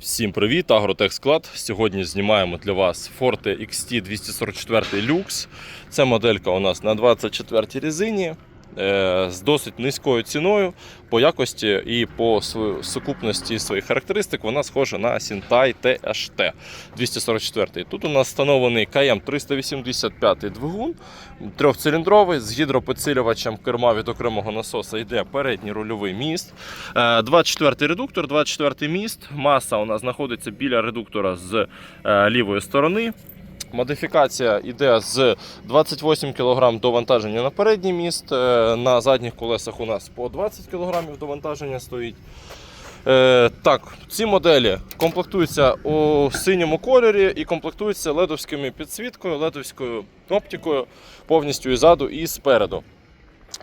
Всім привіт, Агротехсклад. Сьогодні знімаємо для вас Forte XT 244 Lux. Це моделька у нас на 24 резині з досить низькою ціною. По якості і по сукупності своїх характеристик вона схожа на Sintai THT 244. Тут у нас встановлений КМ 385 двигун, трьохциліндровий з гідропідсилювачем керма від окремого насоса йде передній рульовий міст. Е, 24 редуктор, 24-й міст. Маса у нас знаходиться біля редуктора з е, лівої сторони. Модифікація йде з 28 кг довантаження на передній міст. е, На задніх колесах у нас по 20 кг довантаження стоїть. Е, так, ці моделі комплектуються у синьому кольорі і комплектуються ледовськими підсвіткою, ледовською оптикою повністю і ззаду, і спереду.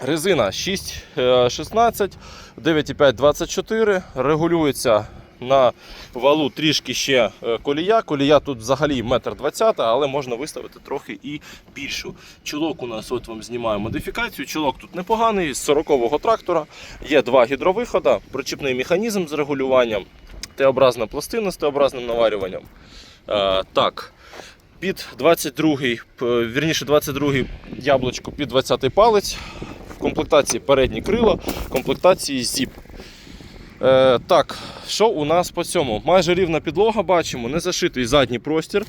Резина 6,16, 9,5 24, регулюється на валу трішки ще е, колія. Колія тут взагалі 1,20 м, але можна виставити трохи і більшу. Чулок у нас, от вам знімаю модифікацію. Чулок тут непоганий, з 40-го трактора. Є два гідровихода, причіпний механізм з регулюванням, Т-образна пластина з Т-образним наварюванням. Е, так. Під 22-й, вірніше 22-й яблучко під 20-й палець. В комплектації передні крила, в комплектації ZIP. Е, так, що у нас по цьому? Майже рівна підлога бачимо, не зашитий задній простір.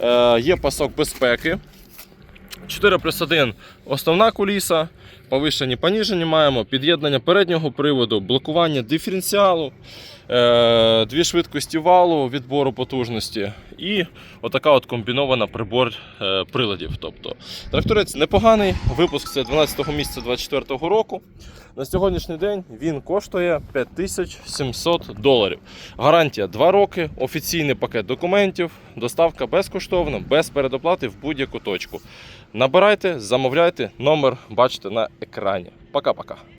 Е, є пасок безпеки. 4 плюс 1 основна куліса, повишені поніжені маємо, під'єднання переднього приводу, блокування диференціалу, е, дві швидкості валу, відбору потужності і отака от комбінована прибор е, приладів. Тобто тракторець непоганий, випуск це 12 місяця 24 року. На сьогоднішній день він коштує 5700 доларів. Гарантія 2 роки, офіційний пакет документів, доставка безкоштовна, без передоплати в будь-яку точку. Набирайте, замовляйте, номер бачите на екрані. Пока-пока.